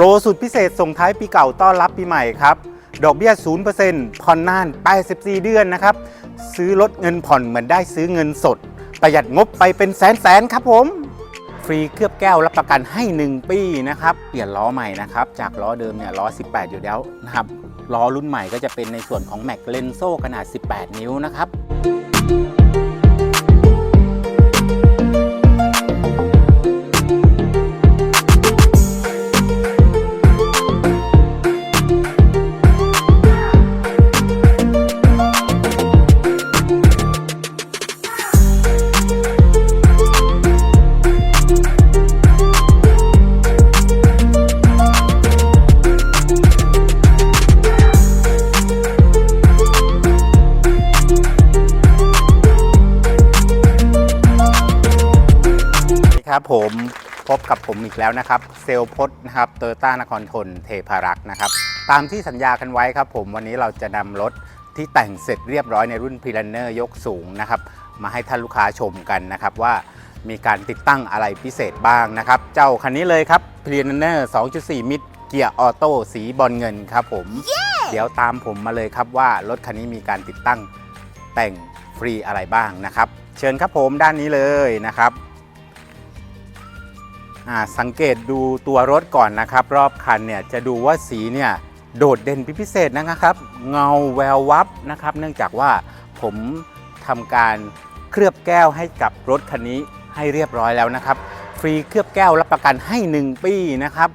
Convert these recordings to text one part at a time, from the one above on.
โปรสุดพิเศษส่งท้ายปีเก่าต้อนรับปีใหม่ครับ ดอกเบี้ย 0%ผ่อนนาน 84 เดือนนะครับ ซื้อลดเงินผ่อนเหมือนได้ซื้อเงินสด ประหยัดงบไปเป็นแสนแสนๆครับผม ฟรีเคลือบแก้วรับประกันให้ 1 ปีนะครับ เปลี่ยนล้อใหม่นะครับ จากล้อเดิมเนี่ยล้อ 18 อยู่แล้วนะครับ ล้อรุ่นใหม่ก็จะเป็นในส่วนของ Mac Lenso ขนาด 18 นิ้วนะครับ ครับผมพบกับผมอีกแล้วนะครับ เซลล์พจน์นะครับเตอร์ต้านครทนเทพารักษ์นะครับ ตามที่สัญญากันไว้ครับผมวันนี้เราจะนำรถที่แต่งเสร็จเรียบร้อยในรุ่นพีลันเนอร์ยกสูงนะครับ มาให้ท่านลูกค้าชมกันนะครับว่ามีการติดตั้งอะไรพิเศษบ้างนะครับ เจ้าคันนี้เลยครับพีลันเนอร์2.4 มิตรเกียร์ออโต้สีบอลเงินครับผมเดี๋ยวตามผมมาเลยครับว่ารถคันนี้มีการติดตั้งแต่งฟรีอะไรบ้างนะครับ เชิญครับผมด้านนี้เลยนะครับอ่า สังเกตดูตัวรถก่อนนะครับ รอบคันเนี่ยจะดูว่าสีเนี่ยโดดเด่นพิเศษนะครับ เงาแวววับนะครับ เนื่องจากว่าผมทำการเคลือบแก้วให้กับรถคันนี้ให้เรียบร้อยแล้วนะครับ ฟรีเคลือบแก้วรับประกันให้ 1 ปีนะครับ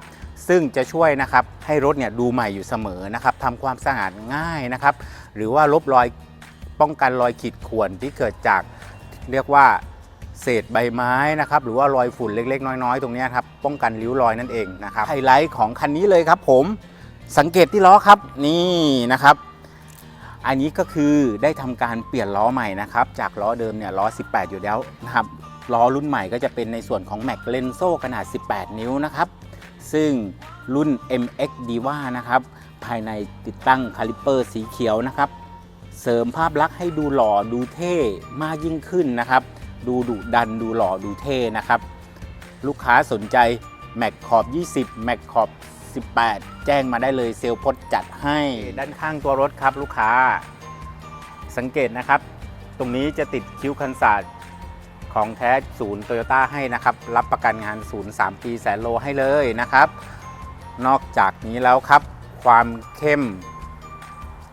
ซึ่งจะช่วยนะครับให้รถเนี่ยดูใหม่อยู่เสมอนะครับทำความสะอาดง่ายนะครับ หรือว่าลบรอยป้องกันรอยขีดข่วนที่เกิดจากเรียกว่า เศษใบไม้นะครับหรือว่ารอยฝุ่นเล็ก ๆ น้อย ๆ ตรงนี้ครับป้องกันริ้วรอยนั่นเองนะครับไฮไลท์ของคันนี้เลยครับผมสังเกตที่ล้อครับนี่นะครับ อันนี้ก็คือได้ทำการเปลี่ยนล้อใหม่นะครับจากล้อเดิมเนี่ยล้อ 18 อยู่แล้วนะครับล้อรุ่นใหม่ก็จะเป็นในส่วนของ Mac Lenso ขนาด 18 นิ้วนะครับซึ่งรุ่น MX Diva นะครับภายในติดตั้งคาลิปเปอร์สีเขียวนะครับ เสริมภาพลักษณ์ให้ดูหล่อดูเท่มากยิ่งขึ้นนะครับ ดูดุดันดูหล่อดูเท่นะครับ ลูกค้าสนใจ Mac ขอบ 20 Mac ขอบ 18 แจ้งมาได้เลยเซลล์พดจัดให้ด้านข้างตัวรถครับลูกค้า สังเกตนะครับ ตรงนี้จะติดคิ้วคันศาสตร์ของแท้ศูนย์โตโยต้าให้นะครับ รับประกันงานศูนย์3ปีแสนโลให้เลยนะครับ นอกจากนี้แล้วครับ ความเข้ม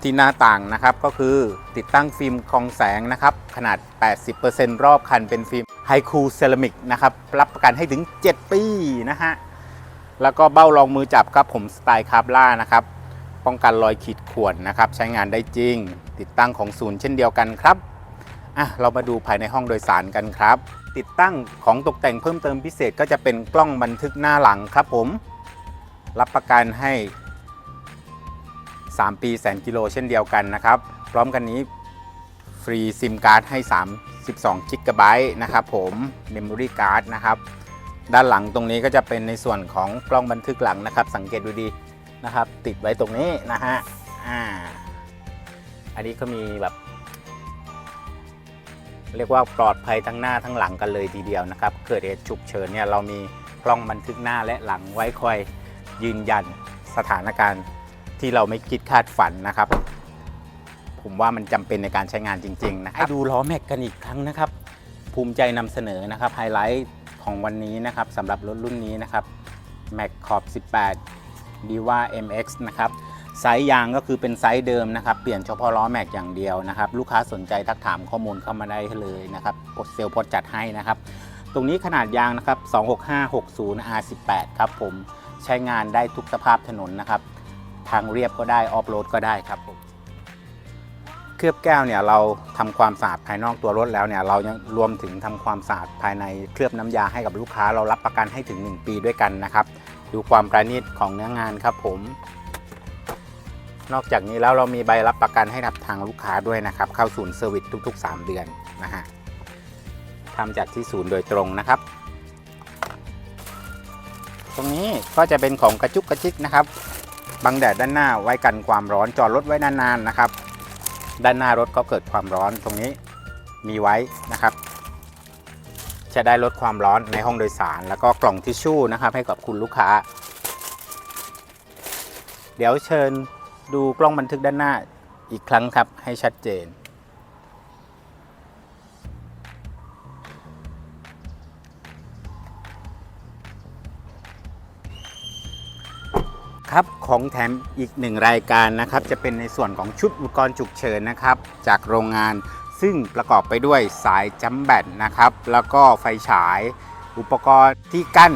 ที่หน้าต่างนะครับก็คือติดตั้งฟิล์มกรองแสงนะครับขนาด 80%รอบคันเป็นฟิล์มไฮคูเซรามิกนะครับรับประกันให้ถึง 7 ปีนะฮะแล้วก็เบ้ารองมือจับครับผมสไตล์คาร์บล่านะครับป้องกันรอยขีดข่วนนะครับใช้งานได้จริง ติดตั้งของศูนย์เช่นเดียวกันครับอะเรามาดูภายในห้องโดยสารกันครับ ติดตั้งของตกแต่งเพิ่มเติมพิเศษก็จะเป็นกล้องบันทึกหน้าหลังครับผม รับประกันให้ 3 ปีแสนกิโลเช่นเดียวกันนะครับ พร้อมกันนี้ฟรีซิมการ์ดให้ 32กิกะไบต์นะครับผมเมมโมรี่การ์ดนะครับ ด้านหลังตรงนี้ก็จะเป็นในส่วนของกล้องบันทึกหลังนะครับ สังเกตดูดีนะครับ ติดไว้ตรงนี้นะฮะอ่าอันนี้ก็มีแบบ เรียกว่าปลอดภัยทั้งหน้าทั้งหลังกันเลยทีเดียวนะครับ เกิดเหตุฉุกเฉินเนี่ยเรามีกล้องบันทึกหน้าและหลังไว้คอยยืนยันสถานการณ์ ที่เราไม่คิดคาดฝันนะครับ ผมว่ามันจำเป็นในการใช้งานจริง ๆ นะครับให้ดูล้อแม็กกันอีกครั้งนะครับ ภูมิใจนำเสนอนะครับไฮไลท์ของวันนี้นะครับสำหรับรถรุ่นนี้นะครับ Mac ขอบ18 d i v a MX นะครับไซส์ยางก็คือเป็นไซส์เดิมนะครับ เปลี่ยนเฉพาะล้อแม็กอย่างเดียวนะครับ ลูกค้าสนใจทักถามข้อมูลเข้ามาได้เลยนะครับกดเซลล์พดจัดให้นะครับ ตรงนี้ขนาดยางนะครับ 26560 R18 ครับผมใช้งานได้ทุกสภาพถนนนะครับ ทางเรียบก็ได้ออฟโรดก็ได้ครับผมเคลือบแก้วเนี่ยเราทำความสะอาดภายนอกตัวรถแล้วเนี่ยเรายังรวมถึงทำความสะอาดภายในเคลือบน้ำยาให้กับลูกค้า เรารับประกันให้ถึง 1 ปีด้วยกันนะครับ ดูความประณีตของเนื้องานครับผม นอกจากนี้แล้วเรามีใบรับประกันให้กับทางลูกค้าด้วยนะครับ เข้าศูนย์เซอร์วิสทุก ๆ 3 เดือนนะฮะทำจากที่ศูนย์โดยตรงนะครับตรงนี้ก็จะเป็นของกระจุกกระจิกนะครับ บังแดดด้านหน้าไว้กันความร้อนจอดรถไว้นานๆนะครับ ด้านหน้ารถก็เกิดความร้อนตรงนี้มีไว้นะครับ จะได้ลดความร้อนในห้องโดยสาร แล้วก็กล่องทิชชู่นะครับ ให้กับคุณลูกค้า เดี๋ยวเชิญดูกล้องบันทึกด้านหน้าอีกครั้งครับให้ชัดเจน ครับของแถมอีกหนึ่งรายการนะครับจะเป็นในส่วนของชุดอุปกรณ์ฉุกเฉินนะครับจากโรงงานซึ่งประกอบไปด้วยสายจัมแบตนะครับแล้วก็ไฟฉาย อุปกรณ์ที่กั้น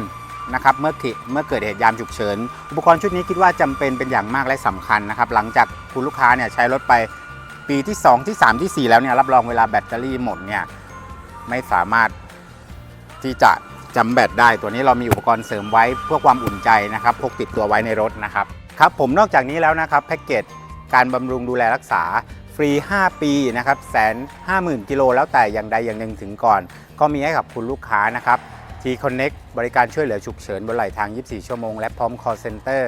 นะครับเมื่อเกิดเมื่อเกิดเหตุยามฉุกเฉิน อุปกรณ์ชุดนี้คิดว่าจำเป็นเป็นอย่างมากและสำคัญนะครับหลังจากคุณลูกค้าเนี่ยใช้รถไปปีที่ 2 ที่ 3 ที่ 4 แล้วเนี่ยรับรองเวลาแบตเตอรี่หมดเนี่ยไม่สามารถที่จะ จำแบตได้ตัวนี้เรามีอุปกรณ์เสริมไว้เพื่อความอุ่นใจนะครับพกติดตัวไว้ในรถนะครับครับผมนอกจากนี้แล้วนะครับแพ็กเกจการบำรุงดูแลรักษาฟรี 5 ปีนะครับแสนห้าหมื่นกิโลแล้วแต่อย่างใดอย่างหนึ่งถึงก่อน ก็มีให้กับคุณลูกค้านะครับ T Connect บริการช่วยเหลือฉุกเฉินบนไหลทาง 24 ชั่วโมง และพร้อม call center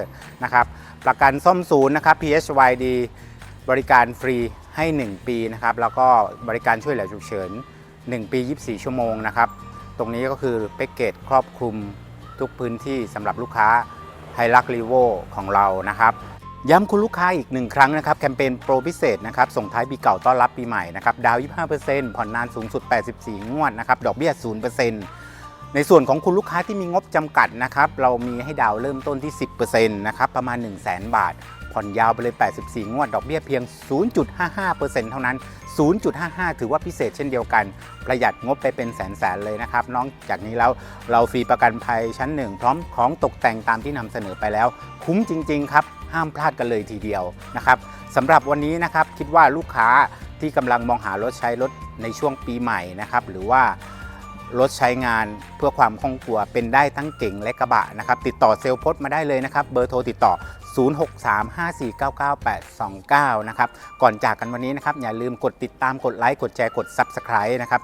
นะครับประกันซ่อมศูนย์นะครับ PHYD บริการฟรีให้ 1 ปีนะครับแล้วก็บริการช่วยเหลือฉุกเฉิน 1 ปี 24 ชั่วโมงนะครับ ตรงนี้ก็คือแพ็กเกจครอบคลุมทุกพื้นที่สำหรับลูกค้าไฮลักรีโวของเรานะครับ ย้ำคุณลูกค้าอีกหนึ่งครั้งนะครับ แคมเปญโปรพิเศษนะครับ ส่งท้ายปีเก่าต้อนรับปีใหม่นะครับ ดาว 25%ผ่อนนานสูงสุด 84 งวดนะครับ ดอกเบี้ย 0%ในส่วนของคุณลูกค้าที่มีงบจำกัดนะครับ เรามีให้ดาวเริ่มต้นที่ 10%นะครับ ประมาณ 1 0 0 0 0 0 บาท ผ่อนยาวไปเลย 84 งวด ดอกเบี้ยเพียง 0.55%เท่านั้น 0.55 ถือว่าพิเศษเช่นเดียวกัน ประหยัดงบไปเป็นแสนๆเลยนะครับ นอกจากนี้แล้วเราฟรีประกันภัยชั้นหนึ่งพร้อมของตกแต่งตามที่นำเสนอไปแล้ว คุ้มจริง ๆ ครับ ห้ามพลาดกันเลยทีเดียวนะครับสำหรับวันนี้นะครับคิดว่าลูกค้าที่กำลังมองหารถใช้รถในช่วงปีใหม่นะครับหรือว่ารถใช้งานเพื่อความคล่องตัวเป็นได้ทั้งเก่งและกระบะนะครับติดต่อเซลล์พจน์มาได้เลยนะครับ เบอร์โทรติดต่อ 0635499829 นะครับ ก่อนจากกันวันนี้นะครับ อย่าลืมกดติดตามกดไลค์ กดแชร์ กด Subscribe นะครับ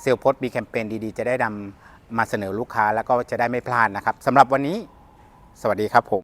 เซลล์พสมีแคมเปญดีๆ จะได้นำมาเสนอลูกค้าแล้วก็จะได้ไม่พลาดนะครับสำหรับวันนี้ สวัสดีครับผม